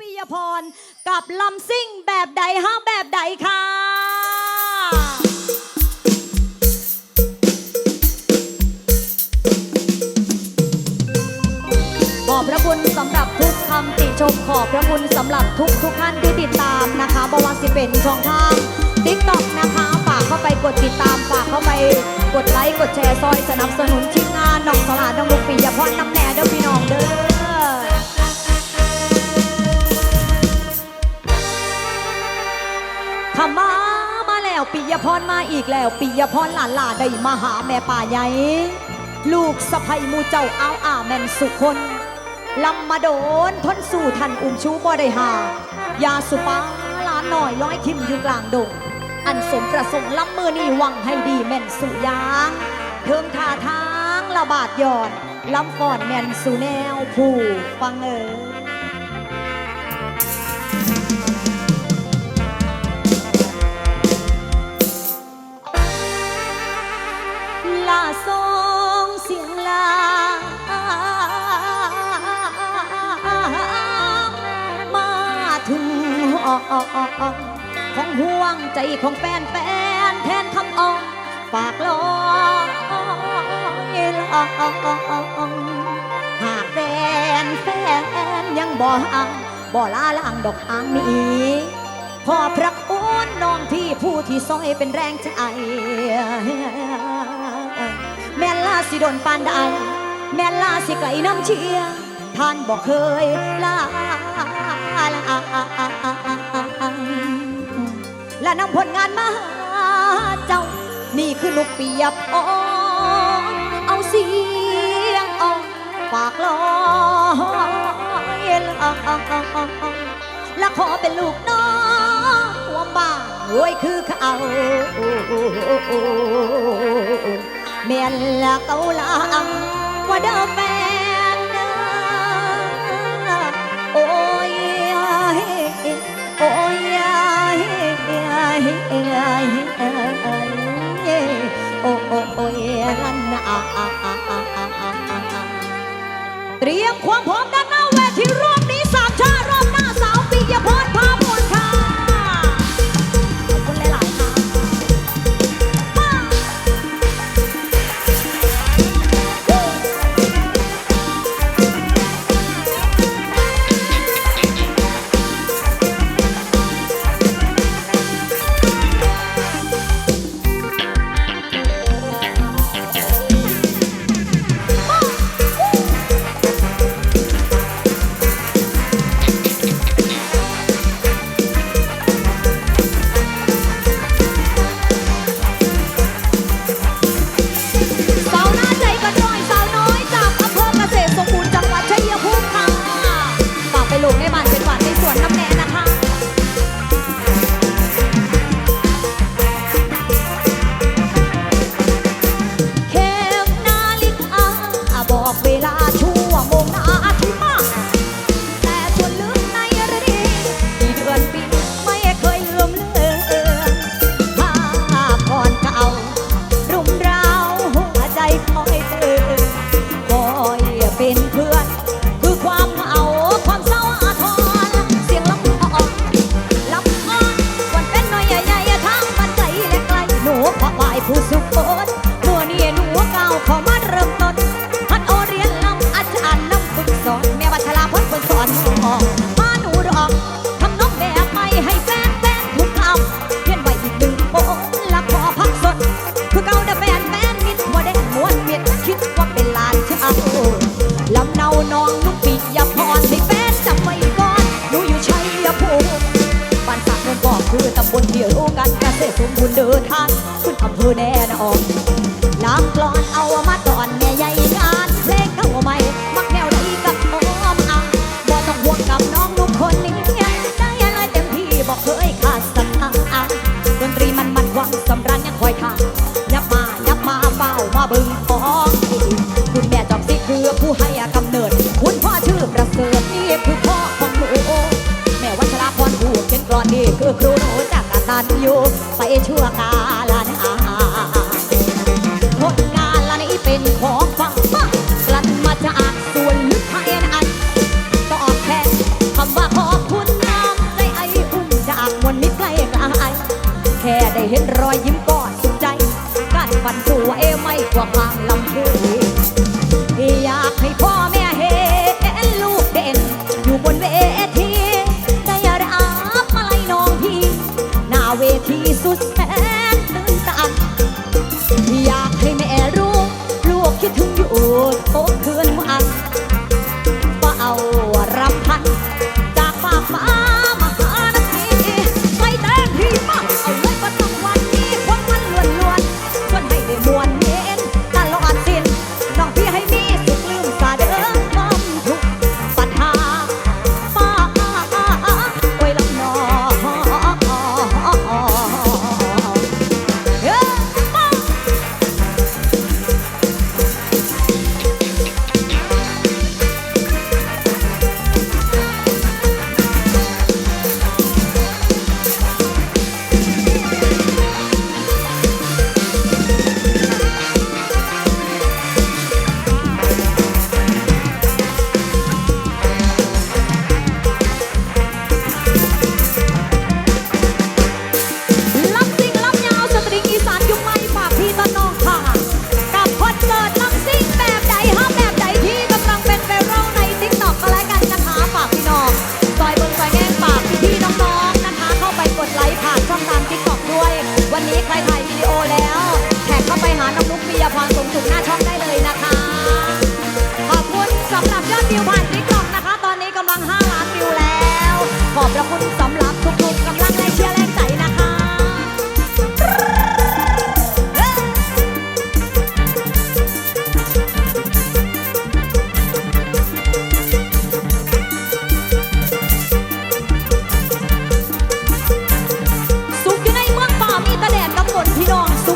ปิยพร กับลำซิ่งแบบใดห้าแบบใดค่ะขอบพระคุณสำหรับทุกคำติชมขอบพระคุณสำหรับทุกทุกท่านที่ติดตามนะคะบว่าสิเป็นช่องทางทิกตอกนะคะฝากเข้าไปกดติดตามฝากเข้าไปกดไลค์กดแชร์ซอยสนับสนุนทีมงานน้องสลาดน้องลูกปียพอดน้ำแหน่เด้อพี่น้องเด้อ ปิยพรมาอีกแล้วปิยพรหลานหลาได้มาหาแม่ป่าใหญ่ลูกสะใภ้มูเจ้าอ้าวอาแมนสุคนลำมาโดนทนสู่ทันอุ้มชูบ่ได้หายาสุปาหลานหน่อยร้อยทิมอยู่กลางดง อันสมประสงค์ลำมือนี่วังให้ดีแม่นสุยางเทิงท่าทางระบาดยอดลำก่อนแม่นสูแนวผู้ฟังเอ๋ย ของห่วงใจของแฟนแฟนแทนคำอ้องฝากลองลองหากแฟนแฟนยังบ่ห่างบ่ลาล่างดอกหางนี้ขอพระคุณน้องที่ผู้ที่ซอยเป็นแรงใจแม่ลาสิโดนปานใดแม่ลาสิไกลน้ำเชียท่านบอกเคยลา และนำผลงานมาหาเจ้า นี่คือลูกเปียบอ่อนเอาเสียงอ่อนฝากลอยและขอเป็นลูกน้องหัวบ้านรวยคือเขาแม่นละเกาลังว่าเดิมแเตรียมความพร้อมได้ คือครูหนูจากกตันอยู่ไปชั่วกาลนอาผลงานละนี้เป็นของฟังมากลั่นมาจากส่วนลึกภายในอันตอบแทนคำว่าขอบคุณน้ำใจไออุ้มจากมวลมิตรใกล้กลายแค่ได้เห็นรอยยิ้มก่อนใจการฝันสัวเอไม่กว่าพัง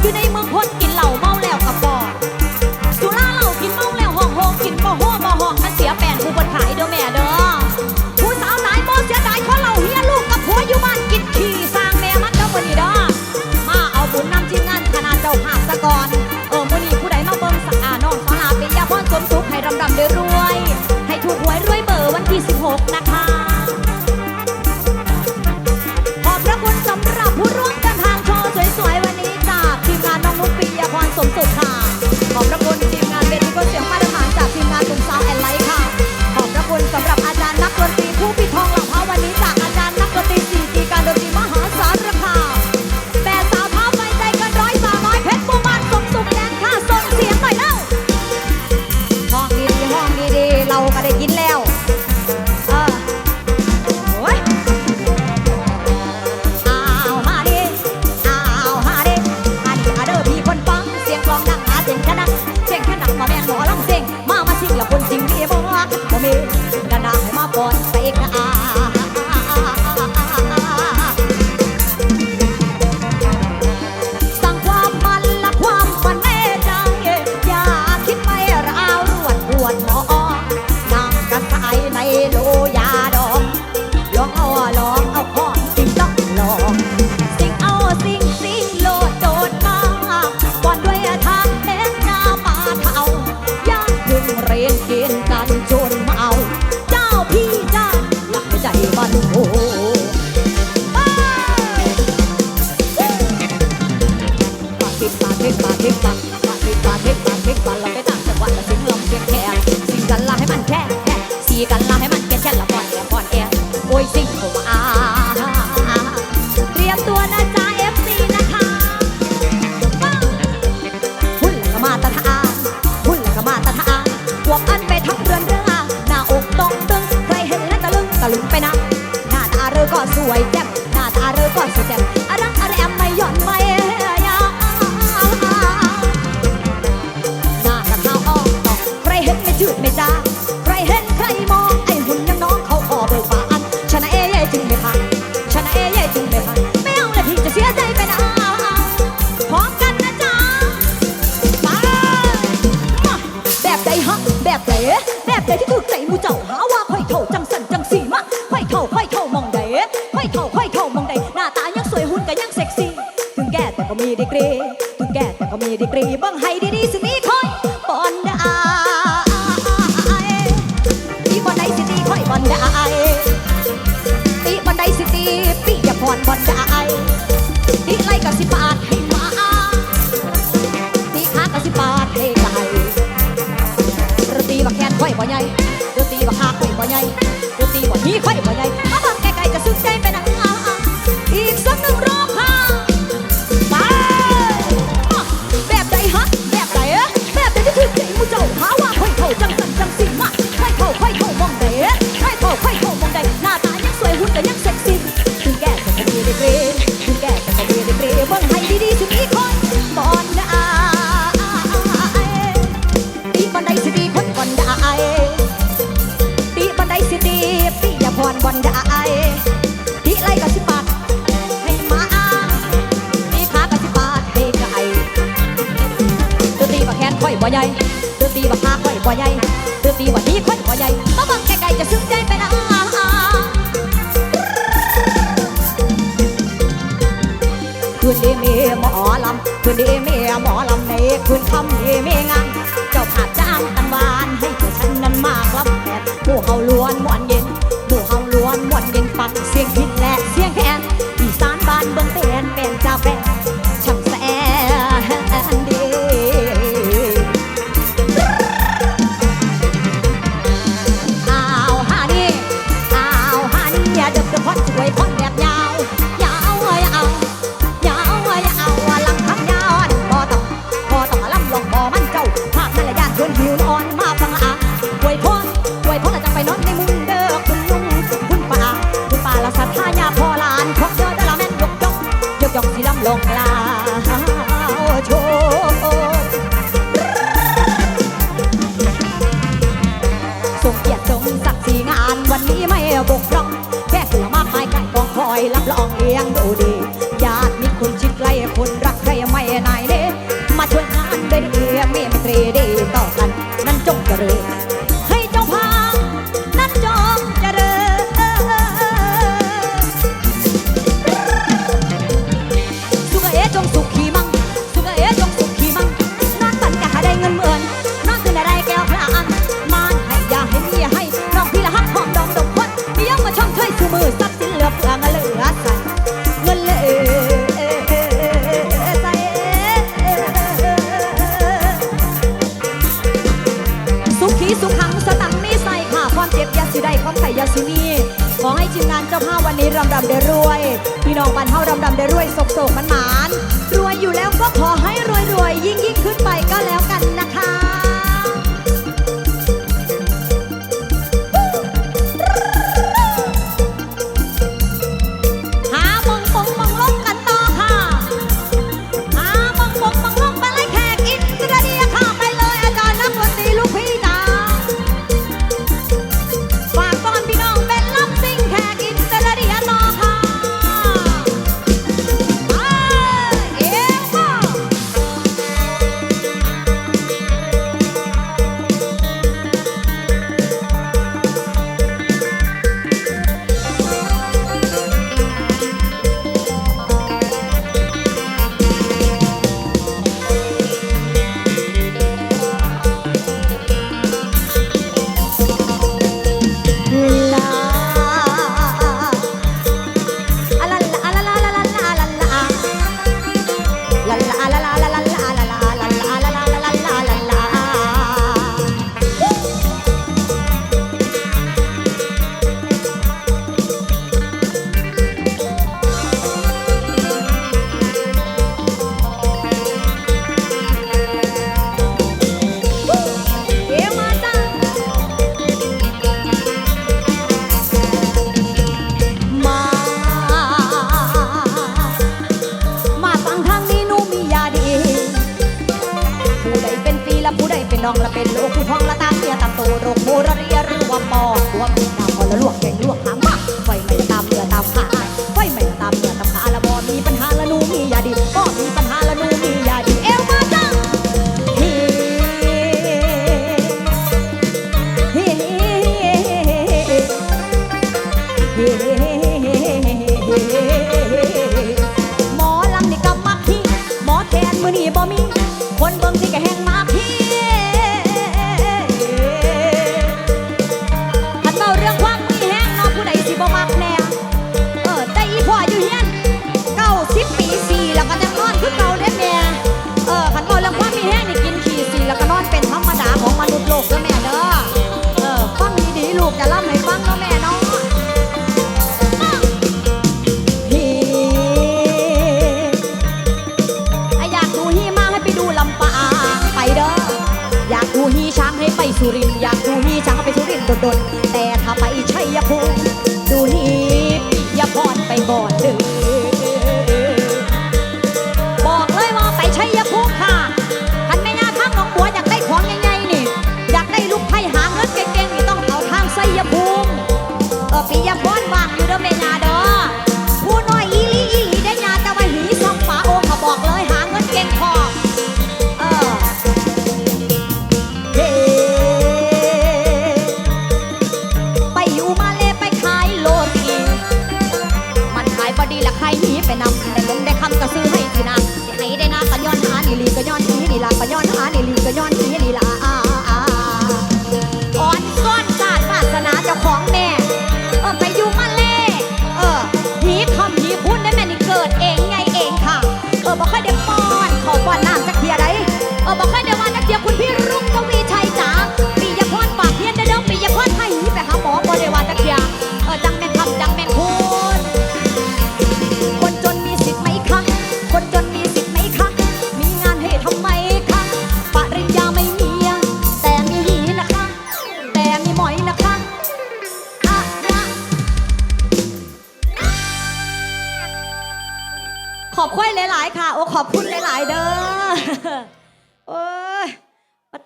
อยู่ในเมืองคน ดีกรีบังให้ดีๆสิ กว่ใหญ่ตื่นตีว่ามีคนกว่าใหญ่มาบังแค่ไกลจะซึ้งใจไปนะคืนดีเมีหมอลำคืนดีเมีหมอลำในคืนคำดีเมีงาน เจ้าภาดจ้างตันวานให้ตัวฉันนั้นมากลับแผลผู้เขาล้วนม่วนเย็นาวงเกียรติทรงศักดิ์ศรีงานวันนี้ไม่บกร่อง แค่เสือมากมายไก่กองคอยรับรองเอียงดูดี ของไผ่ยาสุนีขอให้ทีมงานเจ้าภาพวันนี้รำดำได้รวย พี่น้องบันเท่ารำดำได้รวยสกสกมันหมานรวยอยู่แล้วก็ขอให้รวยรวยยิ่งยิ่งขึ้นไปก็แล้วกันนะคะ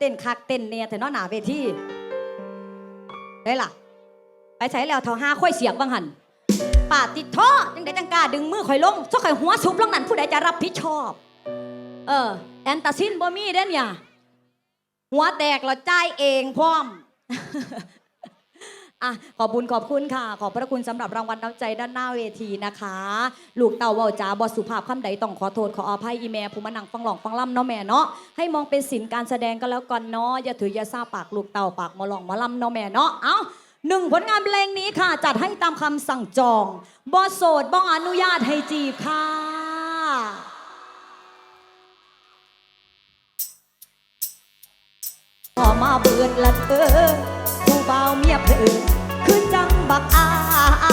้นคักเต้นเนี่ยแต่น้อหนาเวทีได้ล่ะ ไปใส่แล้วเท่าห้าค่อยเสียงบางหันป่าติดท่อจังได้ตังกาดึงมือข่อยลงซอกข่อยหัวซุบลงนั่นผู้ใดจะรับผิดชอบ เออ แอนตาซินบ่มีเด้เนี่ยหัวแตกเราจ่ายเองพร้อม อะขอบุญขอบคุณค่ะ ขอบพระคุณสำหรับรางวัลน้ำใจด้านหน้าเวทีนะคะ ลูกเต่าเบาจ๋าบอสุภาพคำใดต้องขอโทษขออภัยอีเมลภูมานังฟังหลองฟังล่ำเนาะแม่เนาะให้มองเป็นศิลป์การแสดงก็แล้วกันเนาะอย่าถืออย่าซาปากลูกเต่าปากมอลองมอล่ำเนาะแม่เนาะเอ้าหนึ่งผลงานเพลงนี้ค่ะ จัดให้ตามคำสั่งจองบอโสดบ้องอนุญาตให้จีบค่ะ ขอมาเบิดละเธอ เบาเมียเพื่อคือจังบักอา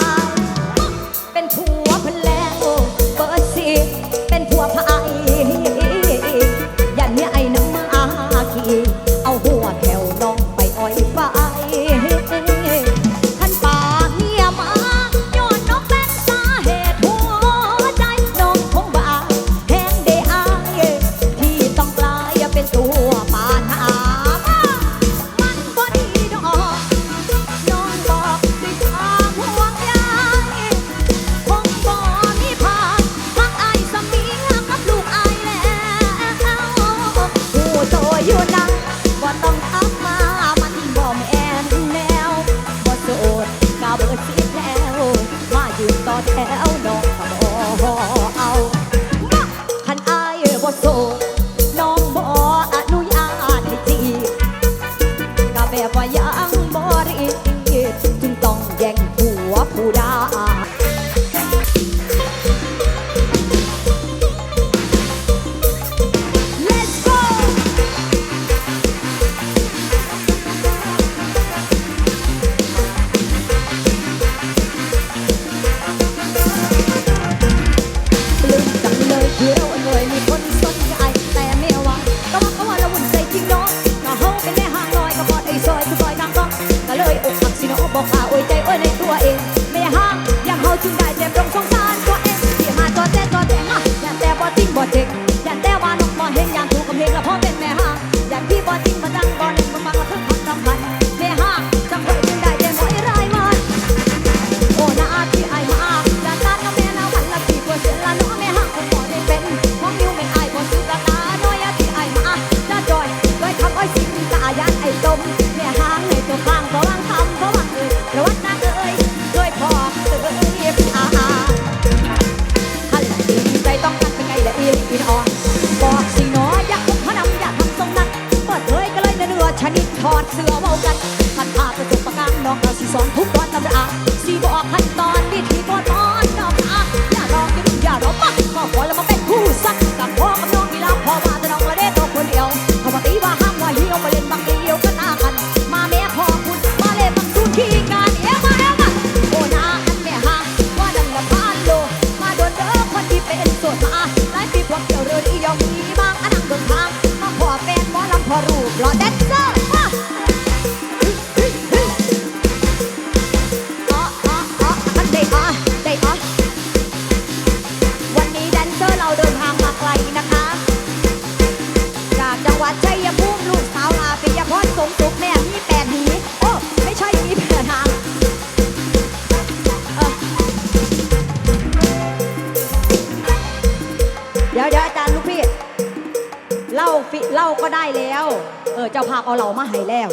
เอาเรามาให้แล้ว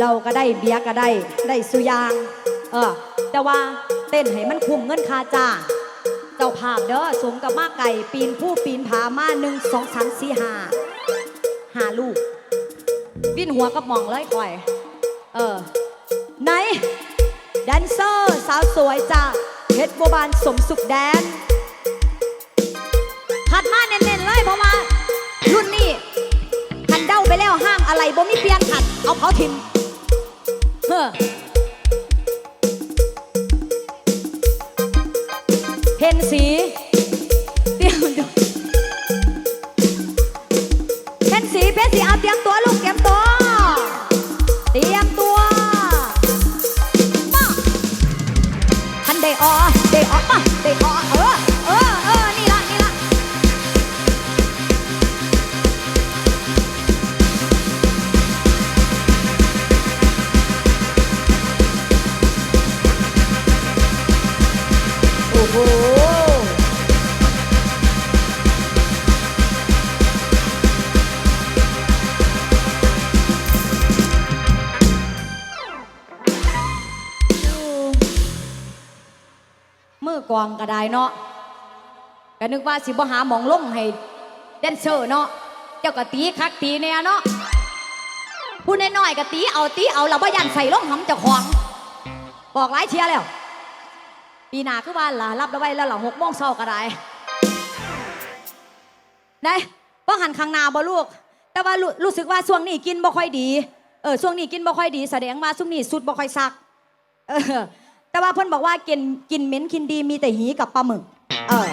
เราก็ได้เบียก็ได้ได้สุยาง เออ แต่ว่าเต้นให้มันคุ้มเงินคาจ้าเจ้าภาพเด้อสมกับมาไก่ปีนผู้ปีนผามาหนึ่งสองสามสี่ห้าห้าลูก วิ่นหัวกับมองเลยค่อย เออ ไหน แดนเซอร์สาวสวยจากเพชรบัวบานสมสุขแดนถัดมาเน้นๆเลยเพราะว่ารุ่นนี้ ไหบ่มีเปลี่ยนขัด เอาเผาทิมเฮ้อเห็นสี อกวางก็ได้เนาะก็นึกว่าสิบ่หาหมองลงให้แดนเซอร์เนาะเจ้าก็ตีคักตีแน่เนาะผู้น้อยๆก็ตีเอาตีเอาเราบ่ยันใส่ลงหำเจ้าของ บอกหลายเทียแล้ว ปีหน้าคือว่าล่ะรับแล้ไว้แล้วหลังหกโมงเช้าก็ได้ได้บ่หันข้างหน้าบ่ลูก แต่ว่ารู้รู้สึกว่าช่วงนี้กินบ่ค่อยดีเออช่วงนี้กินบ่ค่อยดี แสดงว่าช่วงนี้สุดบ่ค่อยซัก เออ แต่ว่าเพิ่นบอกว่ากินกินเหม็นกินดีมีแต่หีกับปลาหมึก เออ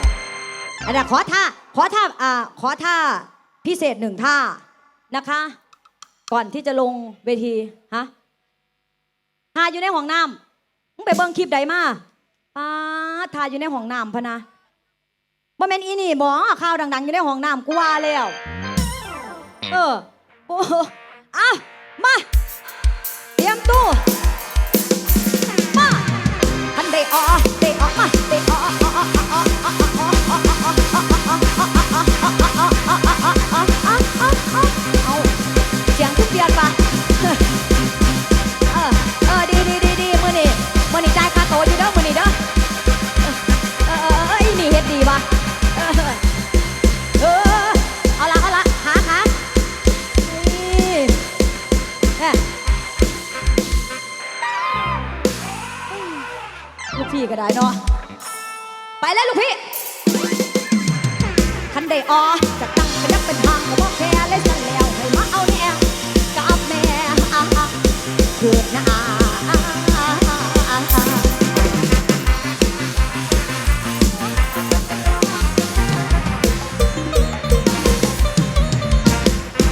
อันนั้นขอท่าขอท่าอ่าขอท่าพิเศษหนึ่งท่านะคะ ก่อนที่จะลงเวทีฮะทาอยู่ในห้องน้ำมึงไปเบิ่งคลิปใดมาป้าทาอยู่ในห้องน้ำพะนะบ่แม่นอีนี่บ่ข่าวดัง ๆ อยู่ในห้องน้ำกูว่าแล้ว เออโอ้โหอะมา เตรียมตัว they are. Uh-huh. พี่ก็ได้เนาะ ไปเลยลูกพี่ คันได้ออจะตั้งเป็นนักเป็นทางก็บอกแค่เลยสันแล้วให้มาเอาแนวกับแม่อะอะเกิดนะอะอะอะอะอะ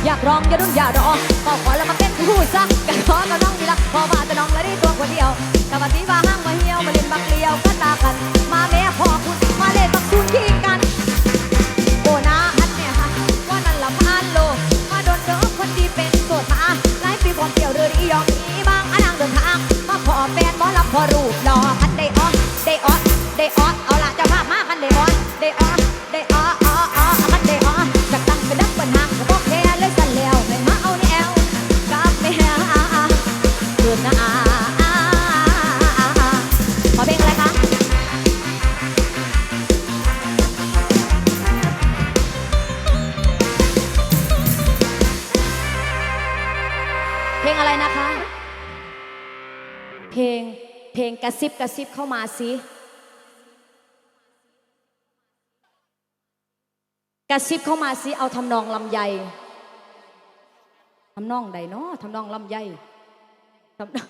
อยากร้องอย่าดุนอย่ารอก็ขอแล้วมาเป็นผู้ซะกันขอกับน้องนี่ละพอว่าแต่น้องละได้ตัวคนเดียวแต่ว่าสีว่าห้างากัน มาแม่พ่อคุณมาเล่นบักซูนที่กัน โอนาอันเนี่ยฮะว่านั่นละพันโล มาโดนเด้อคนดีเป็นโสดมาหลายปีความเกี่ยวเรืออียองอีบางอันนางเดินทาง มาขอแฟนหมอลำพอรูปหล่อก ระซิบกระซิบเข้ามาสิกระซิบเข้ามาสิเอาทำนองลำไยทำนองใดเนาะทำนองลำไยทำนอง